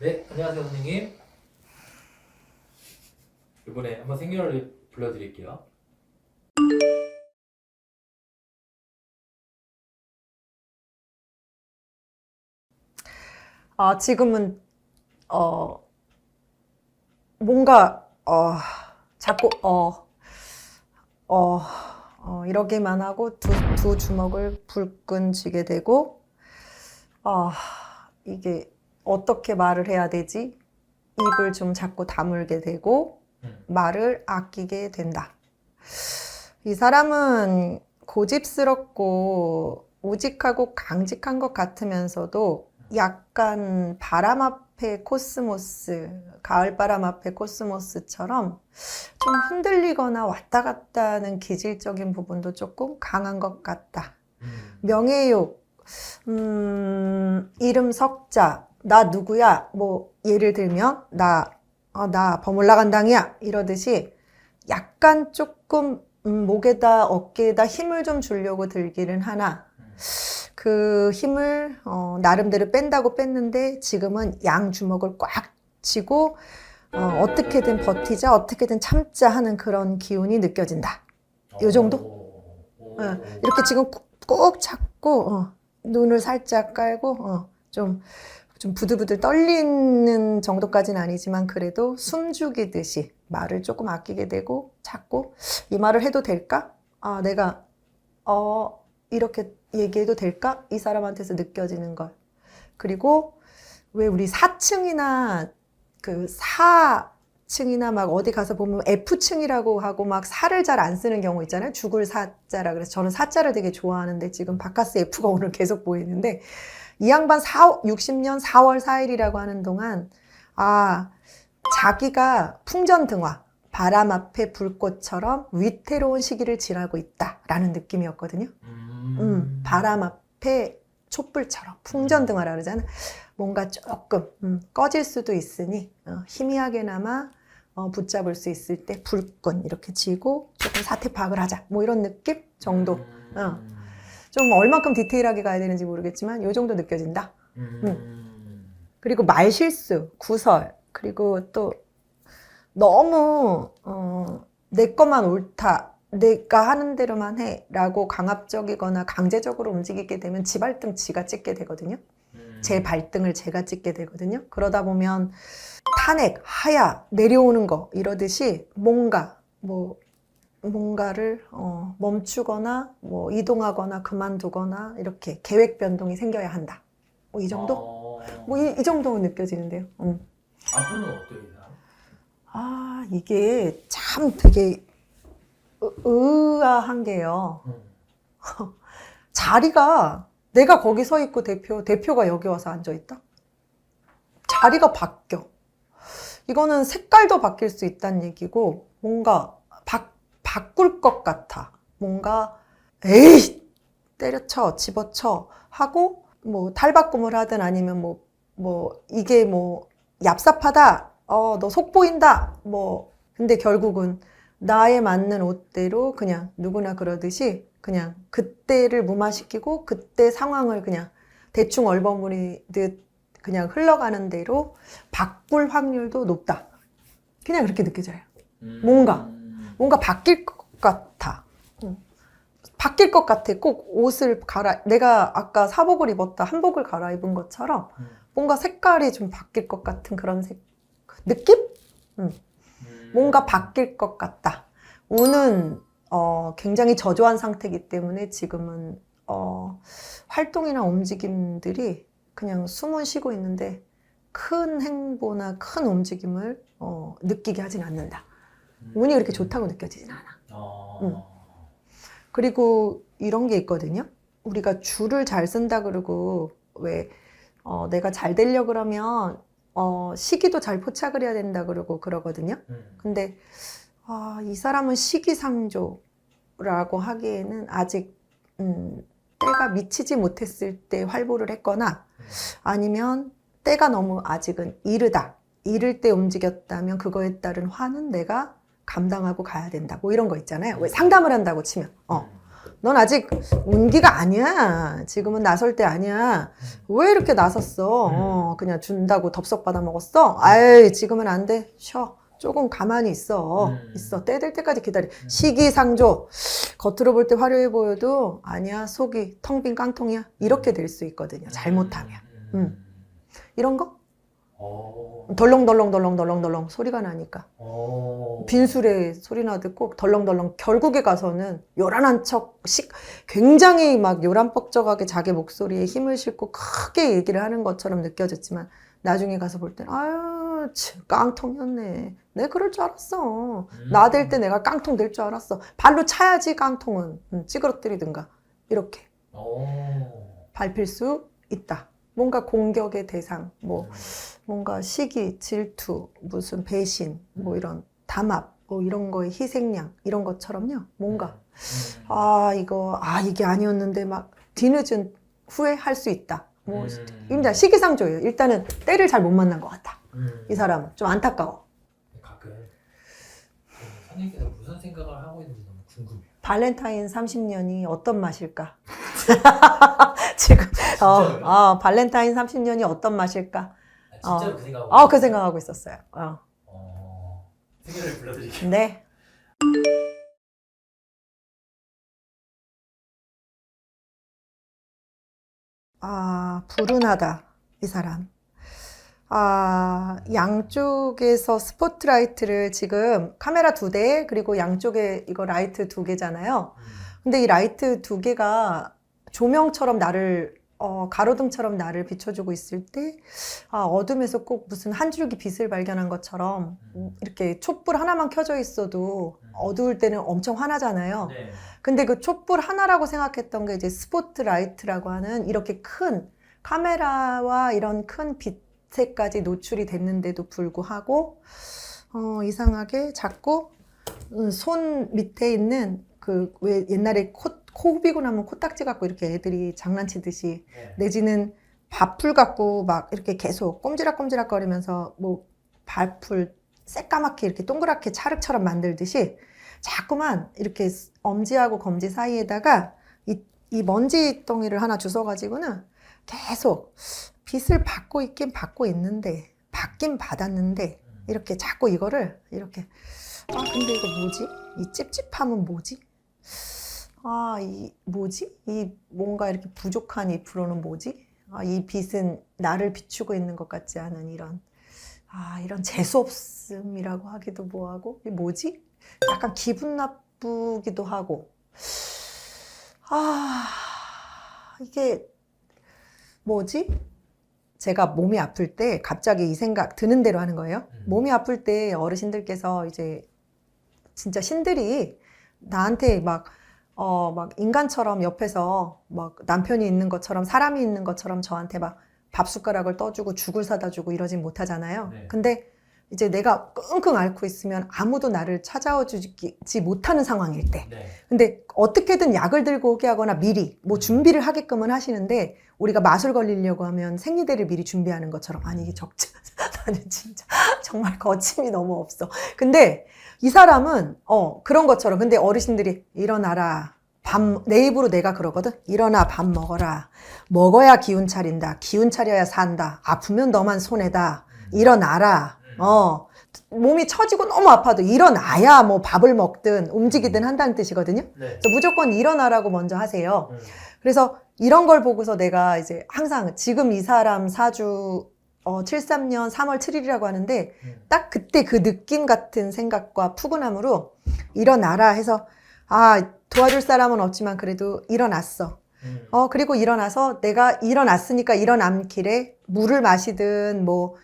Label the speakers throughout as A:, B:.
A: 네, 안녕하세요 선생님. 이번에 한번 생년을 불러드릴게요.
B: 아, 지금은, 어, 뭔가, 어, 자꾸, 어, 어, 어, 이러기만 하고 두, 두 주먹을 불끈 쥐게 되고, 아, 이게 어떻게 말을 해야 되지? 입을 좀 자꾸 다물게 되고,
A: 음.
B: 말을 아끼게 된다. 이 사람은 고집스럽고 우직하고 강직한 것 같으면서도 약간 바람 앞에 코스모스, 가을 바람 앞에 코스모스처럼 좀 흔들리거나 왔다 갔다 하는 기질적인 부분도 조금 강한 것 같다.
A: 음.
B: 명예욕, 음, 이름 석자, 나 누구야? 뭐, 예를 들면, 나, 어, 나 버물라간 당이야. 이러듯이 약간 조금, 음, 목에다, 어깨에다 힘을 좀 주려고 들기는 하나,
A: 음.
B: 그 힘을, 어, 나름대로 뺀다고 뺐는데, 지금은 양 주먹을 꽉 쥐고, 어, 어떻게든 버티자, 어떻게든 참자 하는 그런 기운이 느껴진다. 요 정도?
A: 오, 오,
B: 예,
A: 오.
B: 이렇게 지금 꾹, 꾹 잡고 어, 눈을 살짝 깔고 어, 좀, 좀 부들부들 떨리는 정도까지는 아니지만 그래도 숨 죽이듯이 말을 조금 아끼게 되고 자꾸 이 말을 해도 될까? 아 내가 어 이렇게 얘기해도 될까? 이 사람한테서 느껴지는 걸 그리고 왜 우리 4층이나 그 4층이나 막 어디 가서 보면 F층이라고 하고 막 사를 잘 안 쓰는 경우 있잖아요. 죽을 사자라 그래서 저는 사자를 되게 좋아하는데 지금 바카스 F가 오늘 계속 보이는데 이 양반 4, 60년 4월 4일이라고 하는 동안 아 자기가 풍전등화 바람 앞에 불꽃처럼 위태로운 시기를 지나고 있다라는 느낌이었거든요.
A: 음.
B: 음, 바람 앞에 촛불처럼 풍전등화라 그러잖아. 뭔가 조금 음, 꺼질 수도 있으니 어, 희미하게나마 어, 붙잡을 수 있을 때 불끈 이렇게 쥐고 조금 사태 파악을 하자. 뭐 이런 느낌 정도.
A: 음.
B: 어. 좀 얼만큼 디테일하게 가야 되는지 모르겠지만 요 정도 느껴진다.
A: 음.
B: 그리고 말 실수, 구설, 그리고 또 너무 어, 내 것만 옳다. 내가 하는 대로만 해라고 강압적이거나 강제적으로 움직이게 되면 지 발등 지가 찍게 되거든요.
A: 음.
B: 제 발등을 제가 찍게 되거든요. 그러다 보면 탄핵, 하야, 내려오는 거 이러듯이 뭔가 뭐 뭔가를 어, 멈추거나 뭐 이동하거나 그만두거나 이렇게 계획 변동이 생겨야 한다. 뭐 이 정도?
A: 어.
B: 뭐이 정도 느껴지는데요. 음.
A: 앞으로는 어때요? 이 사람?
B: 아 이게 참 되게 의- 의아한 게요.
A: 음.
B: 자리가 내가 거기 서 있고 대표 대표가 여기 와서 앉아 있다. 자리가 바뀌어. 이거는 색깔도 바뀔 수 있다는 얘기고 뭔가 바, 바꿀 것 같아. 뭔가 에이 때려쳐 집어쳐 하고 뭐 탈바꿈을 하든 아니면 뭐뭐 이게 뭐 얍삽하다. 어 너 속 보인다. 뭐 근데 결국은 나에 맞는 옷대로 그냥 누구나 그러듯이 그냥 그때를 무마시키고 그때 상황을 그냥 대충 얼버무리듯 그냥 흘러가는 대로 바꿀 확률도 높다. 그냥 그렇게 느껴져요.
A: 음.
B: 뭔가. 뭔가 바뀔 것 같아. 응. 바뀔 것 같아. 꼭 옷을 갈아, 내가 아까 사복을 입었다, 한복을 갈아입은 것처럼
A: 음.
B: 뭔가 색깔이 좀 바뀔 것 같은 그런 색, 느낌?
A: 음.
B: 뭔가 바뀔 것 같다. 운은 어, 굉장히 저조한 상태이기 때문에 지금은 어, 활동이나 움직임들이 그냥 숨은 쉬고 있는데 큰 행보나 큰 움직임을 어, 느끼게 하진 않는다.
A: 음.
B: 운이 그렇게 좋다고 느껴지진 않아.
A: 어.
B: 음. 그리고 이런 게 있거든요. 우리가 줄을 잘 쓴다 그러고 왜 어, 내가 잘 되려 그러면 어, 시기도 잘 포착을 해야 된다 그러고 그러거든요.
A: 음.
B: 근데 아, 이 사람은 시기상조라고 하기에는 아직 음, 때가 미치지 못했을 때 활보를 했거나
A: 음.
B: 아니면 때가 너무 아직은 이르다. 이를 때 움직였다면 그거에 따른 화는 내가 감당하고 가야 된다. 뭐 이런 거 있잖아요. 왜 상담을 한다고 치면. 어.
A: 음.
B: 넌 아직 운기가 아니야. 지금은 나설 때 아니야. 왜 이렇게 나섰어? 어, 그냥 준다고 덥석 받아 먹었어? 아이, 지금은 안 돼. 쉬어. 조금 가만히 있어.
A: 음.
B: 있어. 때 될 때까지 기다려. 시기상조. 겉으로 볼 때 화려해 보여도 아니야. 속이 텅 빈 깡통이야. 이렇게 될 수 있거든요. 잘못하면. 음. 이런 거?
A: 어.
B: 덜렁덜렁 덜렁덜렁 덜렁 소리가 나니까.
A: 어.
B: 빈술에 소리나 듣고 덜렁덜렁 결국에 가서는 요란한 척 식, 굉장히 막 요란뻑적하게 자기 목소리에 힘을 싣고 크게 얘기를 하는 것처럼 느껴졌지만 나중에 가서 볼땐 아유 참, 깡통이었네 내가 그럴 줄 알았어
A: 음.
B: 나될 때 내가 깡통 될 줄 알았어 발로 차야지 깡통은 음, 찌그러뜨리든가 이렇게
A: 어.
B: 밟힐 수 있다 뭔가 공격의 대상 뭐
A: 음.
B: 뭔가 시기, 질투, 무슨 배신, 뭐 이런 담합, 뭐 이런 거의 희생양 이런 것처럼요. 뭔가
A: 음.
B: 아 이거 아 이게 아니었는데 막 뒤늦은 후회할 수 있다. 뭐
A: 음.
B: 입니다. 시기상조예요. 일단은 때를 잘 못 만난 것 같다.
A: 음.
B: 이 사람 좀 안타까워.
A: 가끔 그 선생님께서 무슨 생각을 하고 있는지 너무 궁금해요.
B: 발렌타인 30년이 어떤 맛일까? 지금 어? 어, 발렌타인 30년이 어떤 맛일까?
A: 아, 진짜로
B: 어.
A: 그 생각하고.
B: 어, 그 생각하고 있었어요. 어.
A: 어. 생일을 불러드릴게요.
B: 네. 아, 불운하다, 이 사람. 아, 양쪽에서 스포트라이트를 지금 카메라 두 대, 그리고 양쪽에 이거 라이트 두 개잖아요.
A: 음.
B: 근데 이 라이트 두 개가 조명처럼 나를 어, 가로등처럼 나를 비춰주고 있을 때 아, 어둠에서 꼭 무슨 한 줄기 빛을 발견한 것처럼 음, 이렇게 촛불 하나만 켜져 있어도
A: 음.
B: 어두울 때는 엄청 화나잖아요.
A: 네.
B: 근데 그 촛불 하나라고 생각했던 게 이제 스포트라이트라고 하는 이렇게 큰 카메라와 이런 큰 빛 에까지 노출이 됐는데도 불구하고 어, 이상하게 자꾸 음, 손 밑에 있는 그 왜 옛날에 코, 코 후비고 나면 코딱지 갖고 이렇게 애들이 장난치듯이
A: 네.
B: 내지는 밥풀 갖고 막 이렇게 계속 꼼지락꼼지락 거리면서 뭐 밥풀 새까맣게 이렇게 동그랗게 찰흙처럼 만들듯이 자꾸만 이렇게 엄지하고 검지 사이에다가 이, 이 먼지 덩이를 하나 주워가지고는 계속 빛을 받고 있긴 받고 있는데 받긴 받았는데
A: 음.
B: 이렇게 자꾸 이거를 이렇게 아 근데 이거 뭐지? 이 찝찝함은 뭐지? 아 이 뭐지? 이 뭔가 이렇게 부족한 이 프로는 뭐지? 아 이 빛은 나를 비추고 있는 것 같지 않은 이런 아 이런 재수 없음이라고 하기도 뭐하고 이 뭐지? 약간 기분 나쁘기도 하고 아 이게 뭐지? 제가 몸이 아플 때 갑자기 이 생각 드는 대로 하는 거예요.
A: 음.
B: 몸이 아플 때 어르신들께서 이제 진짜 신들이 나한테 막, 어, 막 인간처럼 옆에서 막 남편이 있는 것처럼 사람이 있는 것처럼 저한테 막 밥 숟가락을 떠주고 죽을 사다 주고 이러진 못하잖아요.
A: 네.
B: 근데 이제 내가 끙끙 앓고 있으면 아무도 나를 찾아와 주지 못하는 상황일 때.
A: 네.
B: 근데 어떻게든 약을 들고 오게 하거나 미리 뭐 준비를 하게끔은 하시는데 우리가 마술 걸리려고 하면 생리대를 미리 준비하는 것처럼 아니 이게 적자 나는 진짜 정말 거침이 너무 없어. 근데 이 사람은 어 그런 것처럼 근데 어르신들이 일어나라. 밥, 내 입으로 내가 그러거든. 일어나 밥 먹어라. 먹어야 기운 차린다. 기운 차려야 산다. 아프면 너만 손해다. 일어나라. 어. 몸이 처지고 너무 아파도 일어나야 뭐 밥을 먹든 움직이든 한다는 뜻이거든요.
A: 네.
B: 그래서 무조건 일어나라고 먼저 하세요.
A: 음.
B: 그래서 이런 걸 보고서 내가 이제 항상 지금 이 사람 사주 어, 73년 3월 7일이라고 하는데
A: 음.
B: 딱 그때 그 느낌 같은 생각과 푸근함으로 일어나라 해서 아 도와줄 사람은 없지만 그래도 일어났어.
A: 음.
B: 어 그리고 일어나서 내가 일어났으니까 일어난 길에 물을 마시든 뭐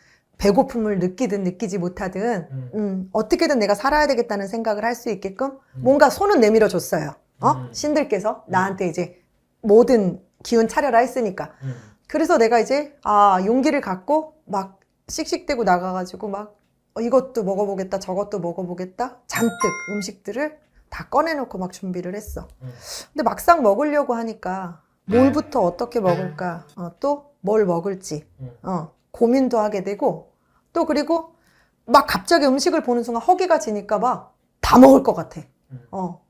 B: 배고픔을 느끼든 느끼지 못하든
A: 음.
B: 음, 어떻게든 내가 살아야 되겠다는 생각을 할 수 있게끔
A: 음.
B: 뭔가 손은 내밀어 줬어요. 어?
A: 음.
B: 신들께서 나한테 이제 모든 기운 차려라 했으니까.
A: 음.
B: 그래서 내가 이제 아 용기를 갖고 막 씩씩대고 나가가지고 막 어, 이것도 먹어보겠다 저것도 먹어보겠다 잔뜩 음식들을 다 꺼내놓고 막 준비를 했어.
A: 음.
B: 근데 막상 먹으려고 하니까 뭘부터 어떻게 먹을까 어, 또뭘 먹을지
A: 음.
B: 어, 고민도 하게 되고 또 그리고 막 갑자기 음식을 보는 순간 허기가 지니까 막 다 먹을 것 같아.
A: 음.
B: 어.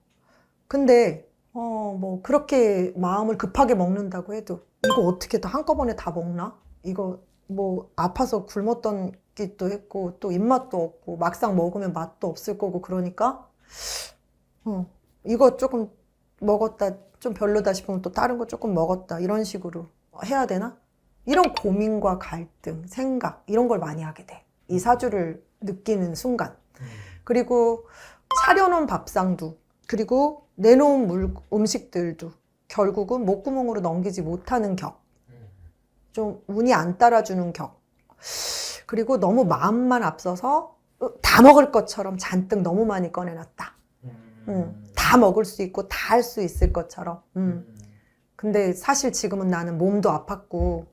B: 근데 어, 뭐, 그렇게 마음을 급하게 먹는다고 해도, 이거 어떻게 다 한꺼번에 다 먹나? 이거 뭐, 아파서 굶었던 기도 했고, 또 입맛도 없고, 막상 먹으면 맛도 없을 거고, 그러니까, 어, 이거 조금 먹었다, 좀 별로다 싶으면 또 다른 거 조금 먹었다, 이런 식으로 해야 되나? 이런 고민과 갈등, 생각, 이런 걸 많이 하게 돼. 이 사주를 느끼는 순간.
A: 음.
B: 그리고 차려놓은 밥상도 그리고 내놓은 물, 음식들도 결국은 목구멍으로 넘기지 못하는 격.
A: 음.
B: 좀 운이 안 따라주는 격. 그리고 너무 마음만 앞서서 어, 다 먹을 것처럼 잔뜩 너무 많이 꺼내놨다.
A: 음.
B: 음, 다 먹을 수 있고 다 할 수 있을 것처럼. 음.
A: 음.
B: 근데 사실 지금은 나는 몸도 아팠고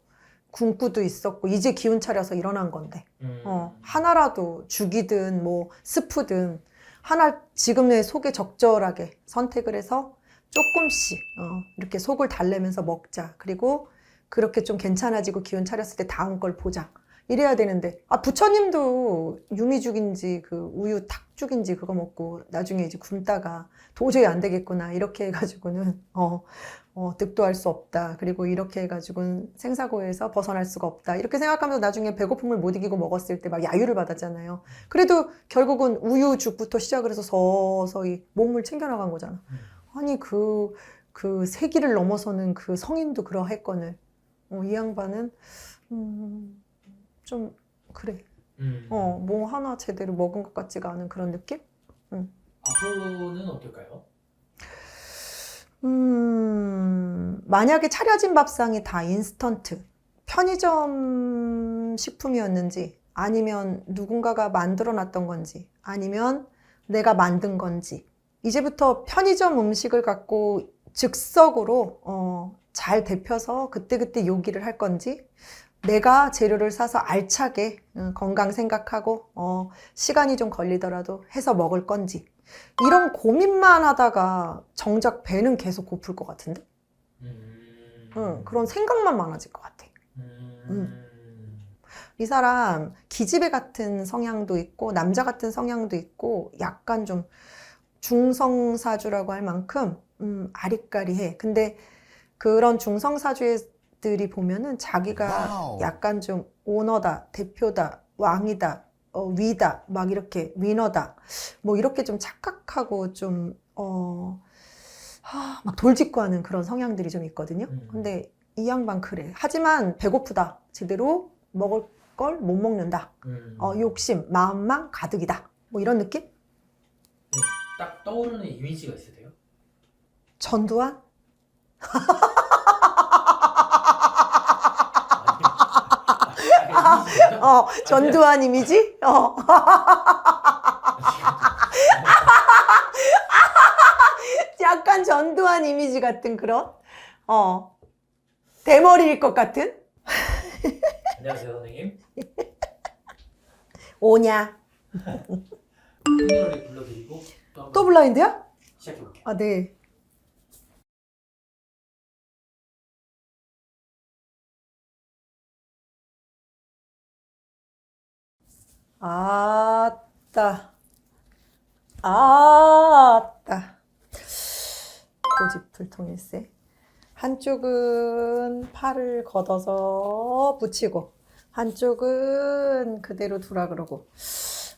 B: 굶고도 있었고 이제 기운 차려서 일어난 건데.
A: 음.
B: 어, 하나라도 죽이든 뭐 스프든 하나 지금의 속에 적절하게 선택을 해서 조금씩 어, 이렇게 속을 달래면서 먹자. 그리고 그렇게 좀 괜찮아지고 기운 차렸을 때 다음 걸 보자. 이래야 되는데 아 부처님도 유미죽인지 그 우유 탁죽인지 그거 먹고 나중에 이제 굶다가 도저히 안 되겠구나 이렇게 해가지고는 어, 어, 득도할 수 없다. 그리고 이렇게 해가지고는 생사고에서 벗어날 수가 없다. 이렇게 생각하면서 나중에 배고픔을 못 이기고 먹었을 때 막 야유를 받았잖아요. 그래도 결국은 우유죽부터 시작을 해서 서서히 몸을 챙겨나간 거잖아.
A: 음.
B: 아니, 그, 그 세기를 넘어서는 그 성인도 그러했거늘. 어, 이 양반은, 음, 좀, 그래.
A: 음.
B: 어, 뭐 하나 제대로 먹은 것 같지가 않은 그런 느낌?
A: 앞으로는 어떨까요?
B: 음, 만약에 차려진 밥상이 다 인스턴트, 편의점 식품이었는지, 아니면 누군가가 만들어 놨던 건지, 아니면 내가 만든 건지, 이제부터 편의점 음식을 갖고 즉석으로, 어, 잘 데펴서 그때그때 요기를 할 건지, 내가 재료를 사서 알차게 어, 건강 생각하고, 어, 시간이 좀 걸리더라도 해서 먹을 건지, 이런 고민만 하다가 정작 배는 계속 고플 것 같은데?
A: 음.
B: 응, 그런 생각만 많아질 것 같아.
A: 음.
B: 이 사람 기집애 같은 성향도 있고 남자 같은 성향도 있고 약간 좀 중성사주라고 할 만큼 음, 아리까리해. 근데 그런 중성사주들이 보면은 자기가
C: 와우.
B: 약간 좀 오너다, 대표다, 왕이다, 어, 위다, 막 이렇게 위너다, 뭐 이렇게 좀 착각하고 좀 어, 하, 막 돌직구 하는 그런 성향들이 좀 있거든요.
A: 음.
B: 근데 이 양반 그래. 하지만 배고프다. 제대로 먹을 걸 못 먹는다.
A: 음.
B: 어, 욕심, 마음만 가득이다. 뭐 이런 느낌?
A: 딱 떠오르는 이미지가 있으세요?
B: 전두환? 어, 전두환 이미지? 어. 약간 전두환 이미지 같은 그런? 어. 대머리일 것 같은?
A: 안녕하세요 선생님.
B: 오냐?
A: 불러드리고 또, 한번
B: 또 블라인드야?
A: 시작해볼게요.
B: 아, 네. 아따. 아따. 고집불통일세. 한쪽은 팔을 걷어서 붙이고, 한쪽은 그대로 두라 그러고.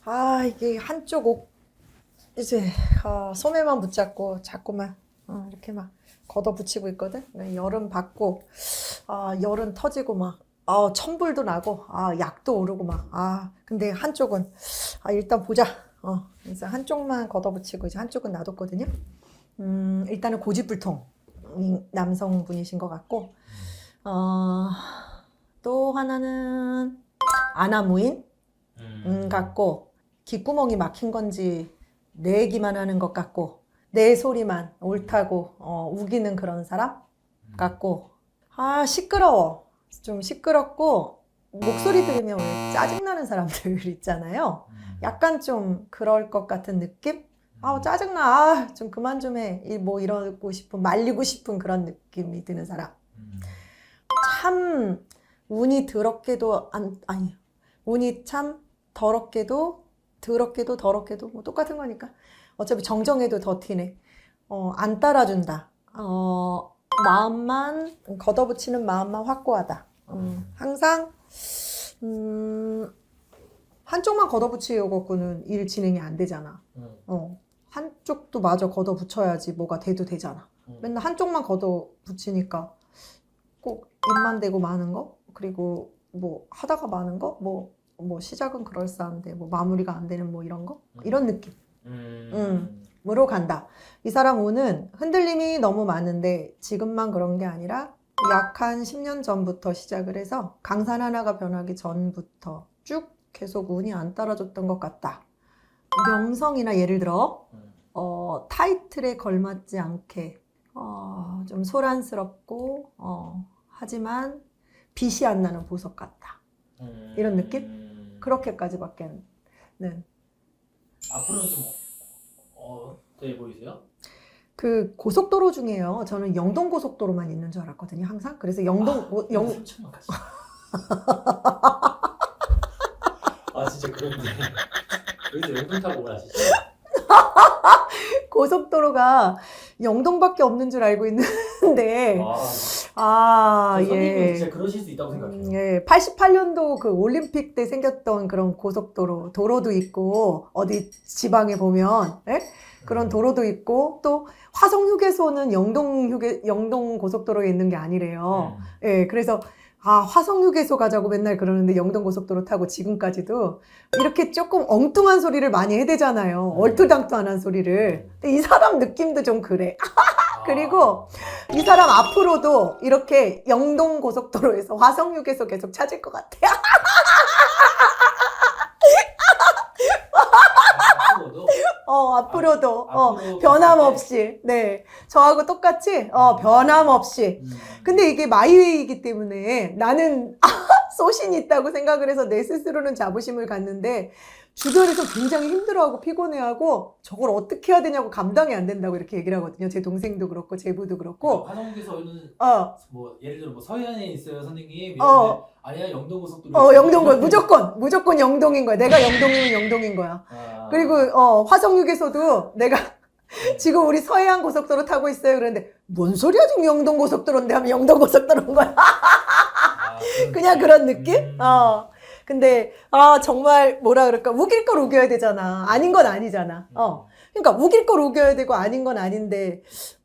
B: 아, 이게 한쪽 옷, 이제, 아, 소매만 붙잡고 자꾸만, 어, 이렇게 막 걷어 붙이고 있거든? 네, 열은 받고, 아, 열은 터지고 막, 아, 천불도 나고, 아, 약도 오르고 막, 아, 근데 한쪽은, 아, 일단 보자. 어, 그래서 한쪽만 걷어붙이고, 이제 한쪽은 놔뒀거든요? 음, 일단은 고집불통. 이 남성분이신 것 같고, 어, 또 하나는 아나무인? 음, 같고, 귓구멍이 막힌 건지, 내 얘기만 하는 것 같고, 내 소리만 옳다고, 어, 우기는 그런 사람 같고, 아, 시끄러워. 좀 시끄럽고, 목소리 들으면 왜 짜증나는 사람들 있잖아요.
A: 음.
B: 약간 좀 그럴 것 같은 느낌? 아우, 짜증나. 아, 좀 그만 좀 해. 이뭐 이러고 싶은, 말리고 싶은 그런 느낌이 드는 사람.
A: 음.
B: 참 운이 더럽게도 안 아니 운이 참 더럽게도 더럽게도 더럽게도 뭐 똑같은 거니까 어차피 정정해도 더 티네 어 안 따라준다 어, 마음만 걷어붙이는 마음만 확고하다. 음, 항상 음, 한쪽만 걷어붙이려고는 일 진행이 안 되잖아.
A: 음,
B: 어, 한쪽도 마저 걷어붙여야지 뭐가 돼도 되잖아.
A: 음.
B: 맨날 한쪽만 걷어붙이니까 꼭 입만 대고 마는 거 그리고 뭐 하다가 마는 거 뭐 뭐 시작은 그럴싸한데 뭐 마무리가 안 되는 뭐 이런 거 이런 느낌.
A: 음.
B: 음. 으로 간다. 이 사람 운은 흔들림이 너무 많은데 지금만 그런 게 아니라 약 한 10년 전부터 시작을 해서 강산 하나가 변하기 전부터 쭉 계속 운이 안 따라줬던 것 같다. 명성이나 예를 들어
A: 음.
B: 어, 타이틀에 걸맞지 않게 어, 좀 소란스럽고 어, 하지만 빛이 안 나는 보석 같다.
A: 음.
B: 이런 느낌? 그렇게까지밖에는
A: 앞으로는 좀 어, 어때 보이세요?
B: 그 고속도로 중에요. 저는 영동 고속도로만 있는 줄 알았거든요. 항상. 그래서 영동 고- 영
A: 3천만 가지. 아 진짜 그런데 여기서 영동 타고 오라시죠?
B: 고속도로가 영동밖에 없는 줄 알고 있는데
A: 아,
B: 아,
A: 저 선생님은
B: 예.
A: 진짜 그러실 수 있다고 생각해요.
B: 음, 예, 88년도 그 올림픽 때 생겼던 그런 고속도로, 도로도 있고, 어디 지방에 보면, 예? 그런 도로도 있고, 또 화성휴게소는 영동 휴게, 영동 고속도로에 있는 게 아니래요.
A: 음.
B: 예, 그래서 아, 화성휴게소 가자고 맨날 그러는데 영동고속도로 타고 지금까지도 이렇게 조금 엉뚱한 소리를 많이 해대잖아요.
A: 음.
B: 얼토당토안한 소리를. 근데 이 사람 느낌도 좀 그래.
A: 아.
B: 그리고 이 사람 앞으로도 이렇게 영동고속도로에서 화성휴게소 계속 찾을 것 같아.
A: 앞으로도
B: 어, 앞으로도. 어,
A: 앞으로
B: 변함없이. 네. 저하고 똑같이, 어, 변함없이.
A: 음.
B: 근데 이게 마이웨이이기 때문에 나는 소신이 있다고 생각을 해서 내 스스로는 자부심을 갖는데 주변에서 굉장히 힘들어하고 피곤해하고 저걸 어떻게 해야 되냐고 감당이 안 된다고 이렇게 얘기를 하거든요. 제 동생도 그렇고 제 부도 그렇고.
A: 화성에서는
B: 어,
A: 뭐 예를 들어 뭐 서해안에 있어요 선생님
B: 어.
A: 아니야 영동 고속도로
B: 어,
A: 있어요.
B: 영동 고 무조건 무조건 영동인 거야. 내가 영동이면 영동인 거야.
A: 아.
B: 그리고 어, 화성휴게소도 내가 지금 우리 서해안 고속도로 타고 있어요. 그런데 뭔 소리야 지금 영동 고속도로인데 하면 영동 고속도로인 거야.
A: 아,
B: 그냥 그런 느낌?
A: 음.
B: 어. 근데, 아, 정말, 뭐라 그럴까. 우길 걸 우겨야 되잖아. 아닌 건 아니잖아. 어. 그러니까, 우길 걸 우겨야 되고, 아닌 건 아닌데,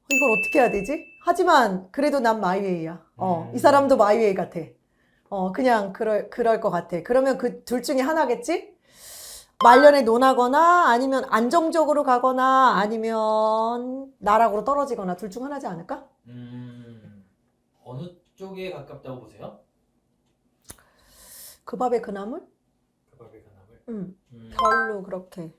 B: 이걸 어떻게 해야 되지? 하지만, 그래도 난 마이웨이야. 어.
A: 음.
B: 이 사람도 마이웨이 같아. 어, 그냥, 그럴, 그럴 것 같아. 그러면 그 둘 중에 하나겠지? 말년에 논하거나, 아니면 안정적으로 가거나, 아니면 나락으로 떨어지거나, 둘 중 하나지 않을까?
A: 음, 어느 쪽에 가깝다고 보세요?
B: 그 밥에 그 나물?
A: 그 밥의 간압을.
B: 음.
A: 음.
B: 별로 그렇게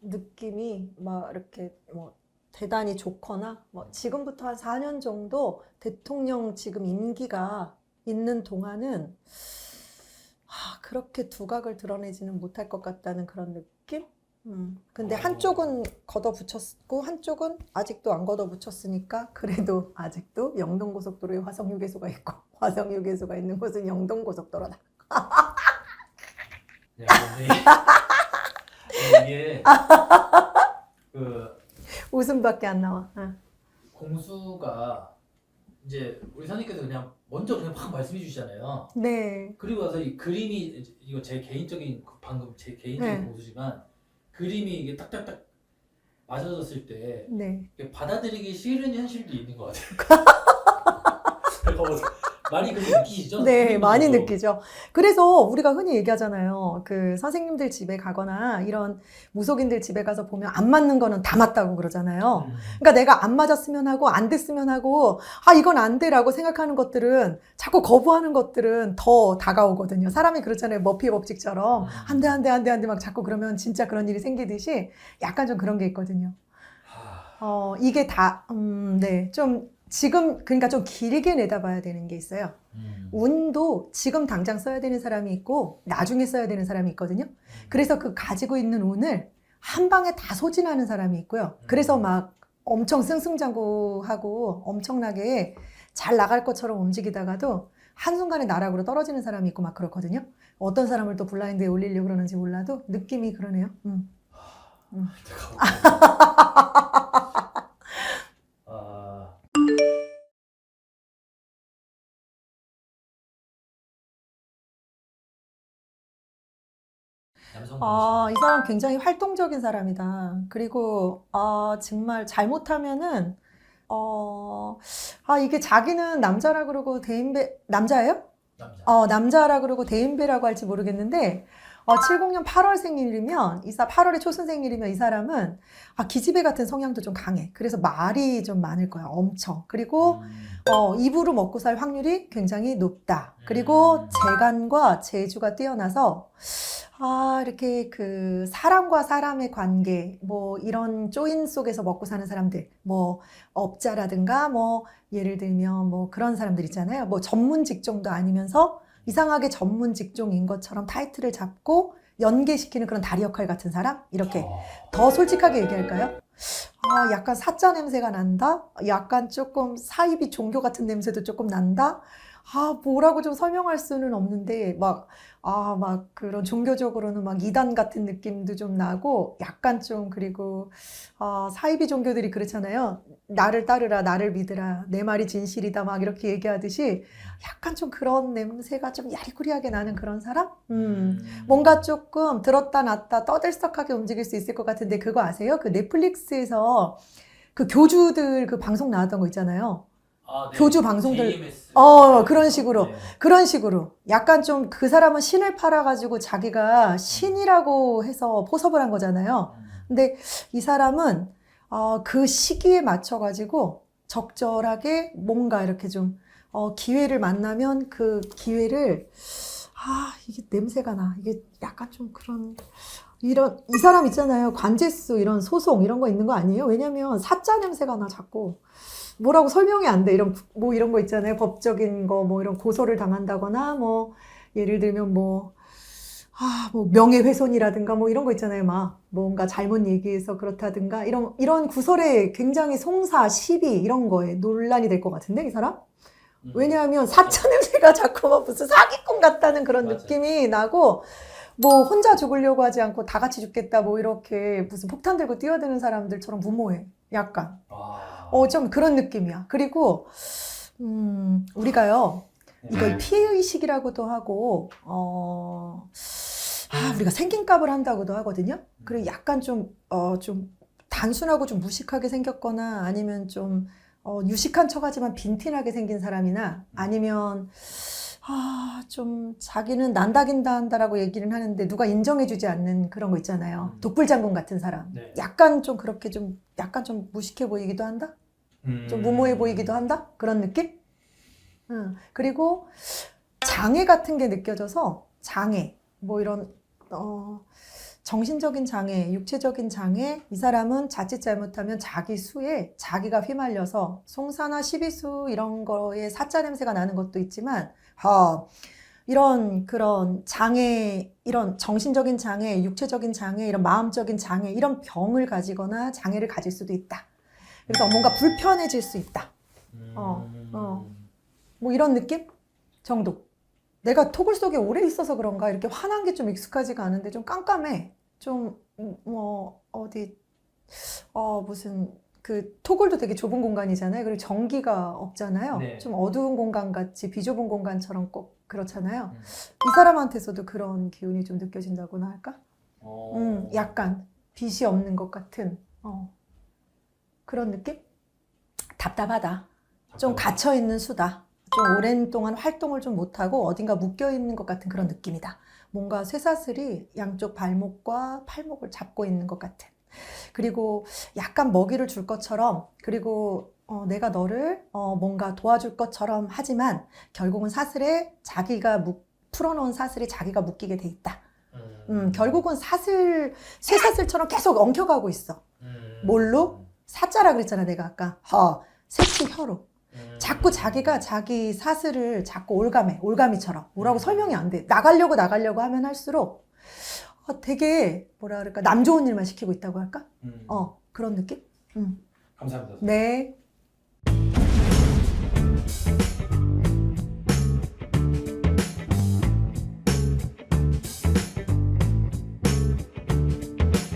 B: 느낌이 막 이렇게 뭐 대단히 좋거나 뭐 지금부터 한 4년 정도 대통령 지금 임기가 있는 동안은 아, 그렇게 두각을 드러내지는 못할 것 같다는 그런 느낌? 음. 근데
A: 어.
B: 한쪽은 걷어붙였고 한쪽은 아직도 안 걷어붙였으니까 그래도 아직도 영동고속도로에 화성휴게소가 있고 화성휴게소가 있는 곳은 영동고속도로다.
A: 네, 근데 이게 그
B: 웃음밖에 안 나와. 어.
A: 공수가 이제 우리 선생님께서 그냥 먼저 그냥 막 말씀해 주시잖아요.
B: 네.
A: 그리고 나서 이 그림이 이거 제 개인적인 그 방금 제 개인적인
B: 네.
A: 공수지만 그림이 이게 딱딱딱 맞아졌을 때
B: 네.
A: 이게 받아들이기 싫은 현실도 있는 것 같아요. 많이 그렇게 느끼시죠?
B: 네, 많이. 느끼죠. 그래서 우리가 흔히 얘기하잖아요. 그 선생님들 집에 가거나 이런 무속인들 집에 가서 보면 안 맞는 거는 다 맞다고 그러잖아요.
A: 음.
B: 그러니까 내가 안 맞았으면 하고 안 됐으면 하고 아 이건 안 돼라고 생각하는 것들은 자꾸 거부하는 것들은 더 다가오거든요. 사람이 그렇잖아요. 머피 법칙처럼
A: 음.
B: 안돼 안 돼 안 돼 안 돼 막 자꾸 그러면 진짜 그런 일이 생기듯이 약간 좀 그런 게 있거든요.
A: 하,
B: 어 이게 다 음, 네. 좀 지금 그러니까 좀 길게 내다봐야 되는 게 있어요.
A: 음.
B: 운도 지금 당장 써야 되는 사람이 있고 나중에 써야 되는 사람이 있거든요. 그래서 그 가지고 있는 운을 한 방에 다 소진하는 사람이 있고요. 그래서 막 엄청 승승장구하고 엄청나게 잘 나갈 것처럼 움직이다가도 한순간에 나락으로 떨어지는 사람이 있고 막 그렇거든요. 어떤 사람을 또 블라인드에 올리려고 그러는지 몰라도 느낌이 그러네요. 음.
A: 잠
B: 아, 이 사람 굉장히 활동적인 사람이다. 그리고, 아, 정말 잘못하면은, 어, 아, 이게 자기는 남자라 그러고 대인배, 남자예요?
A: 남자.
B: 어, 남자라 그러고 대인배라고 할지 모르겠는데, 어, 70년 8월 생일이면, 이사 8월에 초순 생일이면 이 사람은, 아, 기집애 같은 성향도 좀 강해. 그래서 말이 좀 많을 거야. 엄청. 그리고,
A: 음.
B: 어, 입으로 먹고 살 확률이 굉장히 높다. 그리고
A: 음.
B: 재간과 재주가 뛰어나서, 아, 이렇게 그 사람과 사람의 관계, 뭐 이런 쪼인 속에서 먹고 사는 사람들, 뭐 업자라든가 뭐 예를 들면 뭐 그런 사람들 있잖아요. 뭐 전문 직종도 아니면서 이상하게 전문 직종인 것처럼 타이틀을 잡고 연계시키는 그런 다리 역할 같은 사람? 이렇게
A: 어.
B: 더 솔직하게 얘기할까요? 아, 약간 사자 냄새가 난다? 약간 조금 사이비 종교 같은 냄새도 조금 난다? 아, 뭐라고 좀 설명할 수는 없는데, 막, 아, 막 그런 종교적으로는 막 이단 같은 느낌도 좀 나고, 약간 좀, 그리고, 아, 사이비 종교들이 그렇잖아요. 나를 따르라, 나를 믿으라, 내 말이 진실이다, 막 이렇게 얘기하듯이, 약간 좀 그런 냄새가 좀 야리꾸리하게 나는 그런 사람? 음. 뭔가 조금 들었다 놨다 떠들썩하게 움직일 수 있을 것 같은데 그거 아세요? 그 넷플릭스에서 그 교주들 그 방송 나왔던 거 있잖아요.
A: 아, 네.
B: 교주 방송들-
A: JMS.
B: 어, 그런 식으로.
A: 네.
B: 그런 식으로 약간 좀 그 사람은 신을 팔아가지고 자기가 신이라고 해서 포섭을 한 거잖아요.
A: 음.
B: 근데 이 사람은 어, 그 시기에 맞춰가지고 적절하게 뭔가 이렇게 좀 어, 기회를 만나면 그 기회를 아 이게 냄새가 나 이게 약간 좀 그런 이런 이 사람 있잖아요 관제수 이런 소송 이런 거 있는 거 아니에요? 왜냐면 사자 냄새가 나 자꾸 뭐라고 설명이 안 돼 이런 뭐 이런 거 있잖아요 법적인 거 뭐 이런 고소를 당한다거나 뭐 예를 들면 뭐 아, 뭐 명예훼손이라든가 뭐 이런 거 있잖아요. 막 뭔가 잘못 얘기해서 그렇다든가 이런 이런 구설에 굉장히 송사, 시비 이런 거에 논란이 될 것 같은데 이 사람?
A: 음.
B: 왜냐하면 사차 냄새가 자꾸만 무슨 사기꾼 같다는 그런
A: 맞아요.
B: 느낌이 나고 뭐 혼자 죽으려고 하지 않고 다 같이 죽겠다 뭐 이렇게 무슨 폭탄 들고 뛰어드는 사람들처럼 무모해. 약간.
A: 아.
B: 어, 좀 그런 느낌이야. 그리고 음, 우리가요. 이걸
A: 네.
B: 피해의식이라고도 하고, 어, 아, 우리가 생긴값을 한다고도 하거든요. 그리고 약간 좀, 어, 좀 단순하고 좀 무식하게 생겼거나 아니면 좀, 어, 유식한 척하지만 빈티나게 생긴 사람이나 아니면, 아, 좀 자기는 난다긴다 한다라고 얘기는 하는데 누가 인정해주지 않는 그런 거 있잖아요.
A: 음.
B: 독불장군 같은 사람.
A: 네.
B: 약간 좀 그렇게 좀, 약간 좀 무식해 보이기도 한다?
A: 음.
B: 좀 무모해 보이기도 한다? 그런 느낌? 응. 그리고 장애 같은 게 느껴져서 장애, 뭐 이런, 어, 정신적인 장애, 육체적인 장애, 이 사람은 자칫 잘못하면 자기 수에 자기가 휘말려서 송사나 시비수 이런 거에 사자 냄새가 나는 것도 있지만, 어, 이런 그런 장애, 이런 정신적인 장애, 육체적인 장애, 이런 마음적인 장애, 이런 병을 가지거나 장애를 가질 수도 있다. 그래서 뭔가 불편해질 수 있다.
A: 음.
B: 어, 어. 뭐 이런 느낌 정도. 내가 토굴 속에 오래 있어서 그런가 이렇게 화난 게 좀 익숙하지가 않은데 좀 깜깜해. 좀 뭐 어디 어 무슨 그 토굴도 되게 좁은 공간이잖아요. 그리고 전기가 없잖아요.
A: 네.
B: 좀 어두운 공간 같이 비좁은 공간처럼 꼭 그렇잖아요.
A: 음.
B: 이 사람한테서도 그런 기운이 좀 느껴진다고나 할까?
A: 어.
B: 음, 약간 빛이 없는 것 같은 어. 그런 느낌? 답답하다. 좀 갇혀 있는 수다. 좀 오랜 동안 활동을 좀 못하고 어딘가 묶여 있는 것 같은 그런 느낌이다. 뭔가 쇠사슬이 양쪽 발목과 팔목을 잡고 있는 것 같은. 그리고 약간 먹이를 줄 것처럼, 그리고 어, 내가 너를 어, 뭔가 도와줄 것처럼 하지만 결국은 사슬에 자기가 묶, 풀어놓은 사슬이 자기가 묶이게 돼 있다. 음, 결국은 사슬, 쇠사슬처럼 계속 엉켜가고 있어.
A: 음.
B: 뭘로? 사자라 그랬잖아, 내가 아까. 허, 새치 혀로.
A: 음.
B: 자꾸 자기가 자기 사슬을 자꾸 올가매, 올가미처럼. 뭐라고
A: 음.
B: 설명이 안 돼. 나가려고 나가려고 하면 할수록 어, 되게 뭐라 그럴까 남 좋은 일만 시키고 있다고 할까?
A: 음.
B: 어 그런 느낌? 음.
A: 감사합니다.
B: 네.